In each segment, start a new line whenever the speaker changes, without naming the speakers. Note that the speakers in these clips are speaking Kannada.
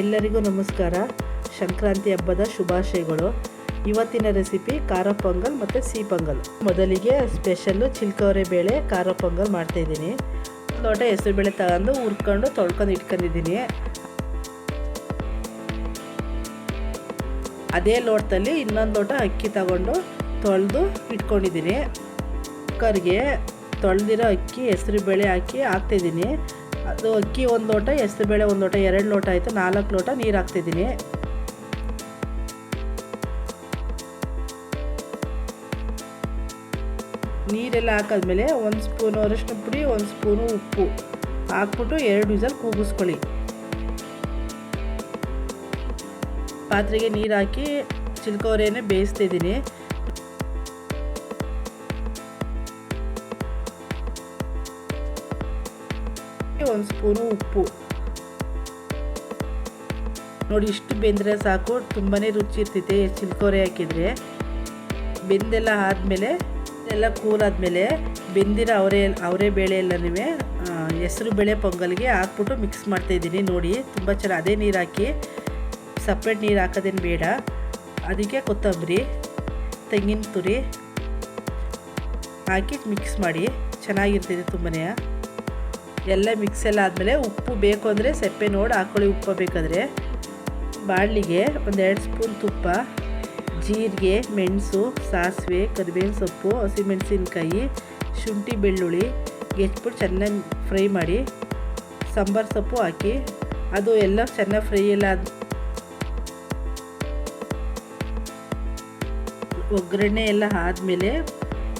ಎಲ್ಲರಿಗೂ ನಮಸ್ಕಾರ. ಸಂಕ್ರಾಂತಿ ಹಬ್ಬದ ಶುಭಾಶಯಗಳು. ಇವತ್ತಿನ ರೆಸಿಪಿ ಖಾರ ಪೊಂಗಲ್ ಮತ್ತು ಸಿಹಿ ಪೊಂಗಲ್. ಮೊದಲಿಗೆ ಸ್ಪೆಷಲ್ಲು ಚಿಲ್ಕವರೆ ಬೇಳೆ, ಖಾರ ಪೊಂಗಲ್ ಮಾಡ್ತಾಯಿದ್ದೀನಿ ಲೋಟ ಹೆಸರು ಬೇಳೆ ತಗೊಂಡು ಹುರ್ಕೊಂಡು ತೊಳ್ಕೊಂಡು ಇಟ್ಕೊಂಡಿದ್ದೀನಿ. ಅದೇ ಲೋಟದಲ್ಲಿ ಇನ್ನೊಂದು ಲೋಟ ಅಕ್ಕಿ ತಗೊಂಡು ತೊಳೆದು ಇಟ್ಕೊಂಡಿದ್ದೀನಿ. ಕುಕ್ಕರ್ಗೆ ತೊಳೆದಿರೋ ಅಕ್ಕಿ, ಹೆಸರು ಬೇಳೆ ಹಾಕಿ ಹಾಕ್ತಿದ್ದೀನಿ ಅದು ಅಕ್ಕಿ ಒಂದು ಲೋಟ ಹೆಸರು ಬೇಳೆ ಒಂದು ಲೋಟ, ಎರಡು ಲೋಟ ಆಯಿತು, ನಾಲ್ಕು ಲೋಟ ನೀರು ಹಾಕ್ತಿದ್ದೀನಿ. ನೀರೆಲ್ಲ ಹಾಕಾದ್ಮೇಲೆ ಒಂದು ಸ್ಪೂನು ಅರಶಿನ ಪುಡಿ, ಒಂದು ಸ್ಪೂನು ಉಪ್ಪು ಹಾಕ್ಬಿಟ್ಟು ಎರಡು ವಿಸಲ್ ಕೂಗಿಸ್ಕೊಳ್ಳಿ. ಪಾತ್ರೆಗೆ ನೀರು ಹಾಕಿ ಚಿಲ್ಕೋರೆನೇ ಬೇಯಿಸ್ತಿದ್ದೀನಿ. ಒಂದು ಸ್ಪೂನು ಉಪ್ಪು. ನೋಡಿ, ಇಷ್ಟು ಬೆಂದರೆ ಸಾಕು. ತುಂಬಾ ರುಚಿ ಇರ್ತೈತೆ ಚಿಲ್ಕೋರೆ ಹಾಕಿದರೆ. ಬೆಂದೆಲ್ಲ ಆದಮೇಲೆ, ಎಲ್ಲ ಕೂಲ್ ಆದಮೇಲೆ ಬೆಂದಿರೋ ಅವರೇ ಅವರೇ ಬೇಳೆ ಎಲ್ಲನೂ ಹೆಸರು ಬೇಳೆ ಪೊಂಗಲ್ಗೆ ಹಾಕ್ಬಿಟ್ಟು ಮಿಕ್ಸ್ ಮಾಡ್ತಾಯಿದ್ದೀನಿ ನೋಡಿ, ತುಂಬ ಚೆನ್ನಾಗಿ ಅದೇ ನೀರು ಹಾಕಿ ಸಪ್ರೇಟ್ ನೀರು ಹಾಕೋದೇನು ಬೇಡ. ಅದಕ್ಕೆ ಕೊತ್ತಂಬರಿ, ತೆಂಗಿನ ತುರಿ ಹಾಕಿ ಮಿಕ್ಸ್ ಮಾಡಿ. ಚೆನ್ನಾಗಿರ್ತೈತೆ ತುಂಬನೇ. ಎಲ್ಲ ಮಿಕ್ಸ್ ಎಲ್ಲ ಆದಮೇಲೆ ಉಪ್ಪು ಬೇಕು ಅಂದರೆ ಸೆಪ್ಪೆ ನೋಡಿ ಹಾಕೊಳ್ಳಿ, ಉಪ್ಪು ಬೇಕಾದರೆ. ಬಾಣಲಿಗೆ ಒಂದೆರಡು ಸ್ಪೂನ್ ತುಪ್ಪ, ಜೀರಿಗೆ, ಮೆಣಸು, ಸಾಸಿವೆ, ಕರಿಬೇವಿನ ಸೊಪ್ಪು, ಹಸಿಮೆಣಸಿನ್ಕಾಯಿ, ಶುಂಠಿ ಬೆಳ್ಳುಳ್ಳಿ ಗೆಚ್ಬಿಟ್ಟು ಚೆನ್ನಾಗಿ ಫ್ರೈ ಮಾಡಿ, ಸಾಂಬಾರು ಸೊಪ್ಪು ಹಾಕಿ, ಅದು ಎಲ್ಲ ಚೆನ್ನಾಗಿ ಫ್ರೈ ಎಲ್ಲ ಒಗ್ಗರಣೆ ಎಲ್ಲ ಆದಮೇಲೆ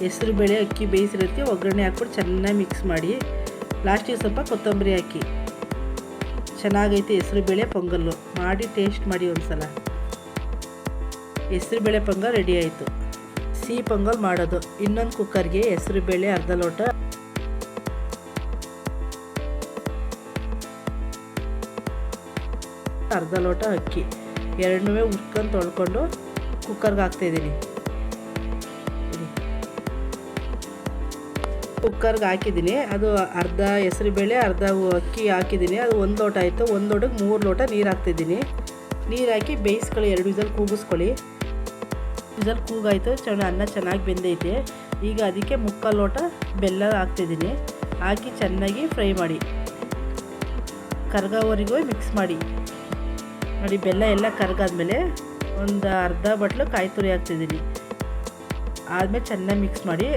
ಹೆಸರು ಬೇಳೆ, ಅಕ್ಕಿ ಬೇಯಿಸಿರೋದಕ್ಕೆ ಒಗ್ಗರಣೆ ಹಾಕ್ಬಿಟ್ಟು ಚೆನ್ನಾಗಿ ಮಿಕ್ಸ್ ಮಾಡಿ. ಲಾಸ್ಟಿಗೆ ಸ್ವಲ್ಪ ಕೊತ್ತಂಬರಿ ಹಾಕಿ. ಚೆನ್ನಾಗೈತೆ ಹೆಸರು ಬೇಳೆ ಪೊಂಗಲ್ಲು. ಮಾಡಿ ಟೇಸ್ಟ್ ಮಾಡಿ ಒಂದ್ಸಲ. ಹೆಸರು ಬೇಳೆ ಪೊಂಗಲ್ ರೆಡಿ ಆಯಿತು. ಸಿಹಿ ಪೊಂಗಲ್ ಮಾಡೋದು. ಇನ್ನೊಂದು ಕುಕ್ಕರ್ಗೆ ಹೆಸರು ಬೇಳೆ ಅರ್ಧ ಲೋಟ. ಅರ್ಧ ಲೋಟ ಅಕ್ಕಿ. ಎರಡನೂ ಉರ್ಕೊಂಡು ತೊಳ್ಕೊಂಡು ಕುಕ್ಕರ್ಗೆ ಹಾಕ್ತಾಯಿದ್ದೀನಿ ಕುಕ್ಕರ್ಗೆ ಹಾಕಿದ್ದೀನಿ. ಅದು ಅರ್ಧ ಹೆಸರು ಬೇಳೆ, ಅರ್ಧ ಅಕ್ಕಿ ಹಾಕಿದ್ದೀನಿ. ಅದು ಒಂದು ಲೋಟ ಆಯಿತು. ಒಂದು ಲೋಟಕ್ಕೆ ಮೂರು ಲೋಟ ನೀರು ಹಾಕ್ತಿದ್ದೀನಿ. ನೀರು ಹಾಕಿ ಬೇಯಿಸ್ಕೊಳ್ಳಿ. ಎರಡು ವಿಸಲ್ ಕೂಗಿಸ್ಕೊಳ್ಳಿ. ವಿಸಲ್ ಕೂಗಾಯಿತು. ಚೆನ್ನಾಗಿ ಅನ್ನ ಚೆನ್ನಾಗಿ ಬೆಂದೈತೆ. ಈಗ ಅದಕ್ಕೆ ಮುಕ್ಕಾಲು ಲೋಟ ಬೆಲ್ಲ ಹಾಕ್ತಿದ್ದೀನಿ. ಹಾಕಿ ಚೆನ್ನಾಗಿ ಫ್ರೈ ಮಾಡಿ. ಕರ್ಗವರೆಗೂ ಮಿಕ್ಸ್ ಮಾಡಿ. ನೋಡಿ, ಬೆಲ್ಲ ಎಲ್ಲ ಕರ್ಗಾದ್ಮೇಲೆ ಒಂದು ಅರ್ಧ ಬಟ್ಲು ಕಾಯಿ ತುರಿ ಹಾಕ್ತಿದ್ದೀನಿ. ಆದಮೇಲೆ ಚೆನ್ನಾಗಿ ಮಿಕ್ಸ್ ಮಾಡಿ.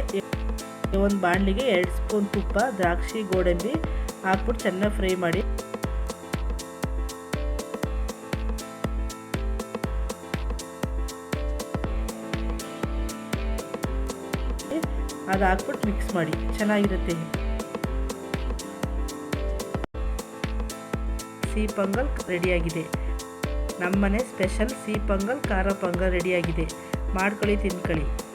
ಒಂದು ಬಾಣಲಿಗೆ ಎರಡು ಸ್ಪೂನ್ ತುಪ್ಪ, ದ್ರಾಕ್ಷಿ, ಗೋಡಂಬಿ ಹಾಕ್ಬಿಟ್ಟು ಚೆನ್ನಾಗಿ ಫ್ರೈ ಮಾಡಿ. ಅದು ಹಾಕ್ಬಿಟ್ಟು ಮಿಕ್ಸ್ ಮಾಡಿ. ಚೆನ್ನಾಗಿರುತ್ತೆ. ಸಿಹಿ ಪೊಂಗಲ್ ರೆಡಿಯಾಗಿದೆ. ನಮ್ಮನೆ ಸ್ಪೆಷಲ್ ಸಿಹಿ ಪೊಂಗಲ್, ಖಾರ ಪೊಂಗಲ್ ರೆಡಿಯಾಗಿದೆ. ಮಾಡ್ಕೊಳ್ಳಿ, ತಿನ್ಕೊಳ್ಳಿ.